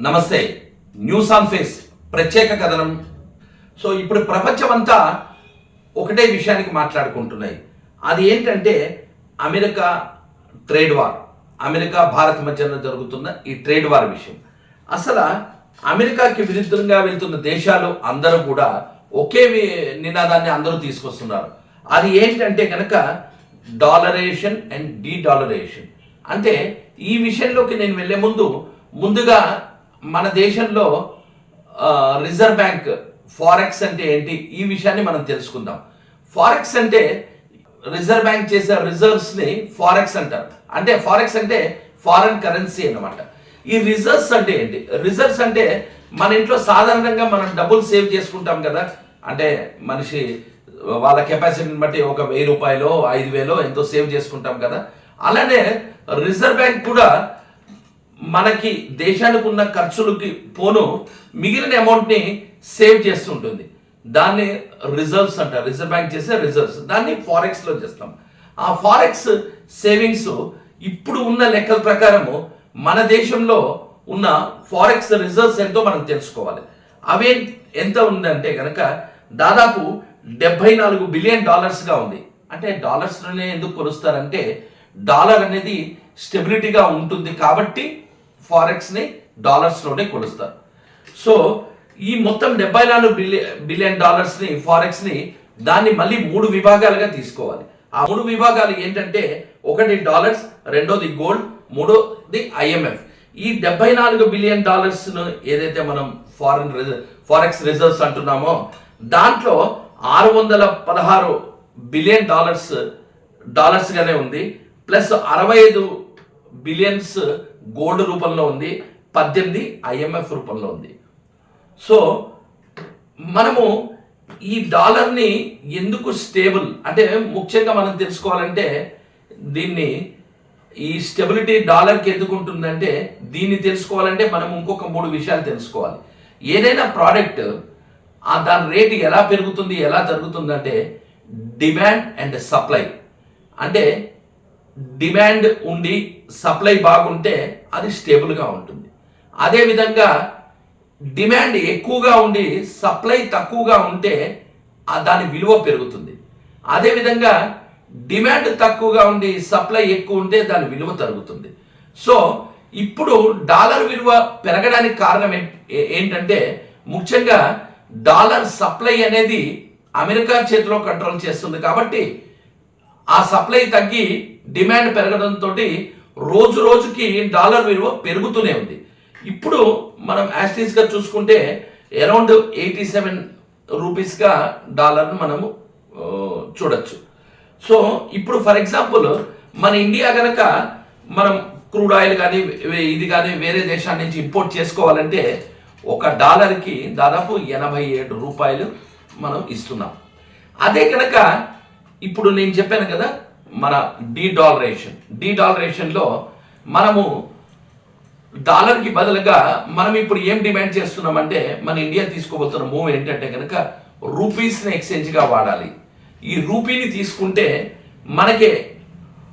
నమస్తే. News on face ప్రత్యేక కథనం. సో ఇప్పుడు ప్రపంచమంతా ఒకటే విషయానికి మాట్లాడుకుంటున్నాయి. అది ఏంటంటే America trade war. America Bharat మధ్యన జరుగుతున్న ఈ ట్రేడ్ వార్ విషయం. అసలు అమెరికాకి విరుద్ధంగా వెళ్తున్న దేశాలు అందరూ కూడా ఒకే నినాదాన్ని అందరూ తీసుకొస్తున్నారు. అది ఏంటంటే కనుక డాలరేషన్ అండ్ డీ డాలరేషన్ అంటే ఈ విషయంలోకి నేను వెళ్ళే ముందు ముందుగా మన దేశంలో రిజర్వ్ బ్యాంక్ ఫారెక్స్ అంటే ఏంటి? ఈ విషయాన్ని మనం తెలుసుకుందాం. ఫారెక్స్ అంటే రిజర్వ్ బ్యాంక్ చేసే రిజర్వ్స్ని ఫారెక్స్ అంటారు. అంటే ఫారెక్స్ అంటే ఫారెన్ కరెన్సీ అన్నమాట. ఈ రిజర్వ్స్ అంటే ఏంటి? రిజర్వ్స్ అంటే మన ఇంట్లో సాధారణంగా మనం డబ్బులు సేవ్ చేసుకుంటాం కదా. అంటే మనిషి వాళ్ళ కెపాసిటీని బట్టి ఒక వెయ్యి రూపాయలు ఐదు వేలో ఎంతో సేవ్ చేసుకుంటాం కదా. అలానే రిజర్వ్ బ్యాంక్ కూడా మనకి దేశానికి ఉన్న ఖర్చులకి పోను మిగిలిన అమౌంట్ని సేవ్ చేస్తుంటుంది. దాన్ని రిజర్వ్స్ అంటారు. రిజర్వ్ బ్యాంక్ చేసే రిజర్వ్స్ దాన్ని ఫారెక్స్లో చేస్తాం. ఆ ఫారెక్స్ సేవింగ్స్ ఇప్పుడు ఉన్న లెక్కల ప్రకారము మన దేశంలో ఉన్న ఫారెక్స్ రిజర్వ్స్ ఎంతో మనం తెలుసుకోవాలి. అవే ఎంత ఉందంటే కనుక దాదాపు డెబ్బై నాలుగు బిలియన్ డాలర్స్గా ఉంది. అంటే డాలర్స్లోనే ఎందుకు కొలుస్తారంటే డాలర్ అనేది స్టెబిలిటీగా ఉంటుంది కాబట్టి ఫారెక్స్ని డాలర్స్లోనే కొలుస్తారు. సో ఈ మొత్తం డెబ్బై నాలుగు బిలియన్ బిలియన్ డాలర్స్ని ఫారెక్స్ని దాన్ని మళ్ళీ మూడు విభాగాలుగా తీసుకోవాలి. ఆ మూడు విభాగాలు ఏంటంటే ఒకటి డాలర్స్ రెండోది గోల్డ్ మూడోది ఐఎంఎఫ్ ఈ డెబ్బై నాలుగు బిలియన్ డాలర్స్ను ఏదైతే మనం ఫారెన్ ఫారెక్స్ రిజర్వ్స్ అంటున్నామో దాంట్లో ఆరు వందల పదహారు బిలియన్ డాలర్స్ డాలర్స్గానే ఉంది. ప్లస్ అరవై ఐదు బిలియన్స్ గోల్డ్ రూపంలో ఉంది పద్దెనిమిది ఐఎంఎఫ్ రూపంలో ఉంది. సో మనము ఈ డాలర్ని ఎందుకు స్టేబుల్? అంటే ముఖ్యంగా మనం తెలుసుకోవాలంటే దీన్ని ఈ స్టెబిలిటీ డాలర్కి ఎందుకు ఉంటుందంటే దీన్ని తెలుసుకోవాలంటే మనం ఇంకొక మూడు విషయాలు తెలుసుకోవాలి. ఏదైనా ప్రోడక్ట్ దాని రేటు ఎలా పెరుగుతుంది ఎలా జరుగుతుందంటే డిమాండ్ అండ్ సప్లై. అంటే డిమాండ్ ఉండి సప్లై బాగుంటే అది స్టేబుల్గా ఉంటుంది. అదేవిధంగా డిమాండ్ ఎక్కువగా ఉండి సప్లై తక్కువగా ఉంటే దాని విలువ పెరుగుతుంది. అదేవిధంగా డిమాండ్ తక్కువగా ఉండి సప్లై ఎక్కువ ఉంటే దాని విలువ తరుగుతుంది. సో ఇప్పుడు డాలర్ విలువ పెరగడానికి కారణం ఏంటంటే ముఖ్యంగా డాలర్ సప్లై అనేది అమెరికా చేతిలో కంట్రోల్ చేస్తుంది కాబట్టి ఆ సప్లై తగ్గి డిమాండ్ పెరగడంతో రోజు రోజుకి డాలర్ విలువ పెరుగుతూనే ఉంది. ఇప్పుడు మనం యాస్టీస్గా చూసుకుంటే అరౌండ్ ఎయిటీ సెవెన్ రూపీస్గా డాలర్ను మనము చూడొచ్చు. సో ఇప్పుడు ఫర్ ఎగ్జాంపుల్ మన ఇండియా కనుక మనం క్రూడ్ ఆయిల్ కానీ ఇది కానీ వేరే దేశాల నుంచి ఇంపోర్ట్ చేసుకోవాలంటే ఒక డాలర్కి దాదాపు ఎనభై ఏడు రూపాయలు మనం ఇస్తున్నాం. అదే కనుక ఇప్పుడు నేను చెప్పాను కదా మన డీ డాలరేషన్ డాలరేషన్లో మనము డాలర్కి బదులుగా మనం ఇప్పుడు ఏం డిమాండ్ చేస్తున్నామంటే మన ఇండియా తీసుకోబోతున్న మూవ్ ఏంటంటే కనుక రూపీస్ని ఎక్స్చేంజ్గా వాడాలి. ఈ రూపీని తీసుకుంటే మనకే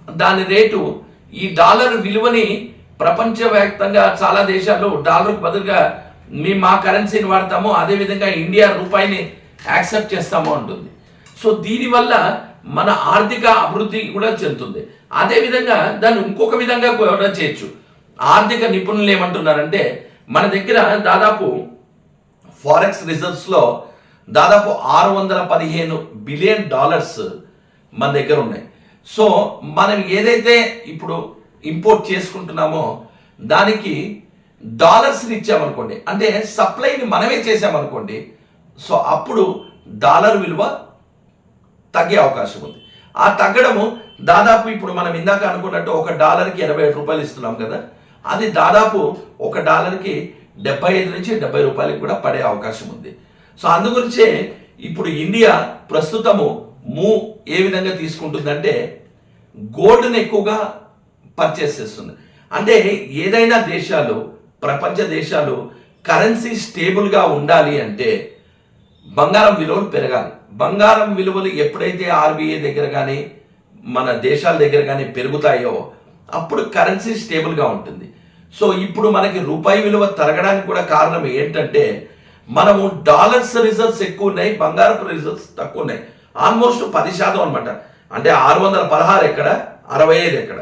దాని రేటు ఈ డాలర్ విలువని ప్రపంచవ్యాప్తంగా చాలా దేశాలు డాలర్కు బదులుగా మేము మా కరెన్సీని వాడతాము అదేవిధంగా ఇండియా రూపాయిని యాక్సెప్ట్ చేస్తాము అంటుంది. సో దీనివల్ల మన ఆర్థిక అభివృద్ధి కూడా చెందుతుంది. అదేవిధంగా దాన్ని ఇంకొక విధంగా కూడా చేయొచ్చు. ఆర్థిక నిపుణులు ఏమంటున్నారంటే మన దగ్గర దాదాపు ఫారెక్స్ రిజర్వ్స్లో దాదాపు ఆరు వందల పదిహేను బిలియన్ డాలర్స్ మన దగ్గర ఉన్నాయి. సో మనం ఏదైతే ఇప్పుడు ఇంపోర్ట్ చేసుకుంటున్నామో దానికి డాలర్స్ని ఇచ్చామనుకోండి అంటే సప్లైని మనమే చేసామనుకోండి సో అప్పుడు డాలర్ విలువ తగ్గే అవకాశం ఉంది. ఆ తగ్గడము దాదాపు ఇప్పుడు మనం ఇందాక అనుకున్నట్టు ఒక డాలర్కి ఎనభై ఏడు రూపాయలు ఇస్తున్నాం కదా అది దాదాపు ఒక డాలర్కి డెబ్బై ఐదు నుంచి డెబ్బై రూపాయలకి కూడా పడే అవకాశం ఉంది. సో అందుగురించే ఇప్పుడు ఇండియా ప్రస్తుతము మూ ఏ విధంగా తీసుకుంటుందంటే గోల్డ్ని ఎక్కువగా పర్చేస్ చేస్తుంది. అంటే ఏదైనా దేశాలు ప్రపంచ దేశాలు కరెన్సీ స్టేబుల్గా ఉండాలి అంటే బంగారం విలువలు పెరగాలి. బంగారం విలువలు ఎప్పుడైతే ఆర్బీఐ దగ్గర కానీ మన దేశాల దగ్గర కానీ పెరుగుతాయో అప్పుడు కరెన్సీ స్టేబుల్గా ఉంటుంది. సో ఇప్పుడు మనకి రూపాయి విలువ తరగడానికి కూడా కారణం ఏంటంటే మనము డాలర్స్ రిజర్వ్స్ ఎక్కువ ఉన్నాయి బంగారపు రిజర్వ్స్ తక్కువ ఉన్నాయి ఆల్మోస్ట్ పది శాతం అనమాట అంటే ఆరు వందల పదహారు ఎక్కడ? అరవై ఐదు ఎక్కడ?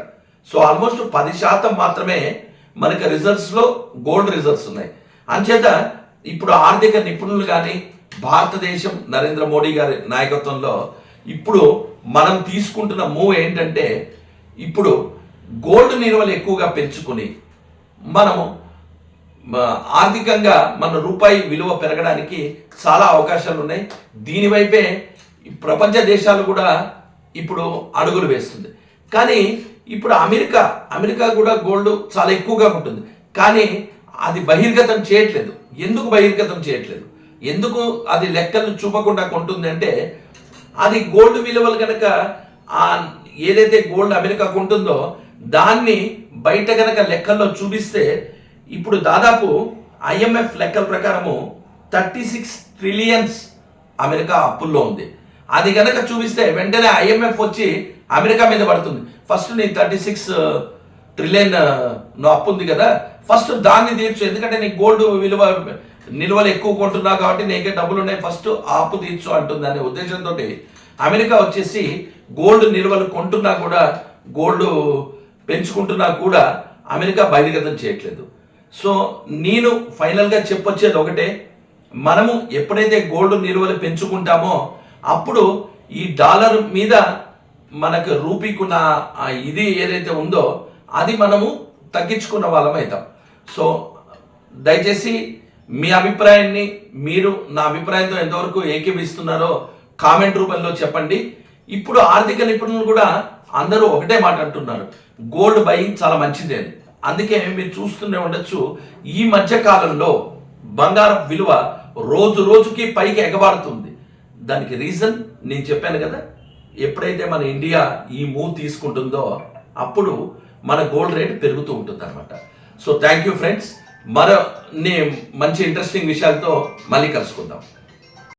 సో ఆల్మోస్ట్ పది శాతం మాత్రమే మనకి రిజర్వ్స్లో గోల్డ్ రిజర్వ్స్ ఉన్నాయి. అంచేత ఇప్పుడు ఆర్థిక నిపుణులు కానీ భారతదేశం నరేంద్ర మోడీ గారి నాయకత్వంలో ఇప్పుడు మనం తీసుకుంటున్న మూవ్ ఏంటంటే ఇప్పుడు గోల్డ్ నిల్వలు ఎక్కువగా పెంచుకుని మనము ఆర్థికంగా మన రూపాయి విలువ పెరగడానికి చాలా అవకాశాలు ఉన్నాయి. దీనివైపే ప్రపంచ దేశాలు కూడా ఇప్పుడు అడుగులు వేస్తుంది. కానీ ఇప్పుడు అమెరికా అమెరికా కూడా గోల్డ్ చాలా ఎక్కువగా ఉంటుంది. కానీ అది బహిర్గతం చేయట్లేదు. ఎందుకు బహిర్గతం చేయట్లేదు? ఎందుకు అది లెక్కలు చూపకుండా కొంటుందంటే అది గోల్డ్ విలువలు కనుక ఆ ఏదైతే గోల్డ్ అమెరికాకు ఉంటుందో దాన్ని బయట కనుక లెక్కల్లో చూపిస్తే ఇప్పుడు దాదాపు ఐఎంఎఫ్ లెక్కల ప్రకారము థర్టీ సిక్స్ ట్రిలియన్స్ అమెరికా అప్పుల్లో ఉంది. అది కనుక చూపిస్తే వెంటనే ఐఎంఎఫ్ వచ్చి అమెరికా మీద పడుతుంది. ఫస్ట్ నీ థర్టీ సిక్స్ ట్రిలియన్ అప్పు ఉంది కదా. ఫస్ట్ దాన్ని తీర్చు. ఎందుకంటే నీ గోల్డ్ విలువ నిల్వలు ఎక్కువ కొంటున్నావు కాబట్టి నీకే డబ్బులు ఉన్నాయి ఫస్ట్ ఆపు తీర్చు అంటుంది అనే ఉద్దేశంతో అమెరికా వచ్చేసి గోల్డ్ నిల్వలు కొంటున్నా కూడా గోల్డ్ పెంచుకుంటున్నా కూడా అమెరికా బహిర్గతం చేయట్లేదు. సో నేను ఫైనల్గా చెప్పొచ్చేది ఒకటే మనము ఎప్పుడైతే గోల్డ్ నిల్వలు పెంచుకుంటామో అప్పుడు ఈ డాలర్ మీద మనకు రూపీకున్న ఇది ఏదైతే ఉందో అది మనము తగ్గించుకున్న వాళ్ళం అవుతాం. సో దయచేసి మీ అభిప్రాయాన్ని మీరు నా అభిప్రాయంతో ఎంతవరకు ఏకీభిస్తున్నారో కామెంట్ రూపంలో చెప్పండి. ఇప్పుడు ఆర్థిక నిపుణులు కూడా అందరూ ఒకటే మాట అంటున్నారు. గోల్డ్ బయింగ్ చాలా మంచిదే అందుకే మీరు చూస్తూనే ఉండొచ్చు ఈ మధ్య కాలంలో బంగారం విలువ రోజు రోజుకి పైకి ఎగబాడుతుంది దానికి రీజన్ నేను చెప్పాను కదా ఎప్పుడైతే మన ఇండియా ఈ మూవ్ తీసుకుంటుందో అప్పుడు మన గోల్డ్ రేట్ పెరుగుతూ ఉంటుంది అనమాట సో థ్యాంక్ యూ ఫ్రెండ్స్. మరో మంచి ఇంట్రెస్టింగ్ విషయాలతో మళ్ళీ కలుసుకుందాం.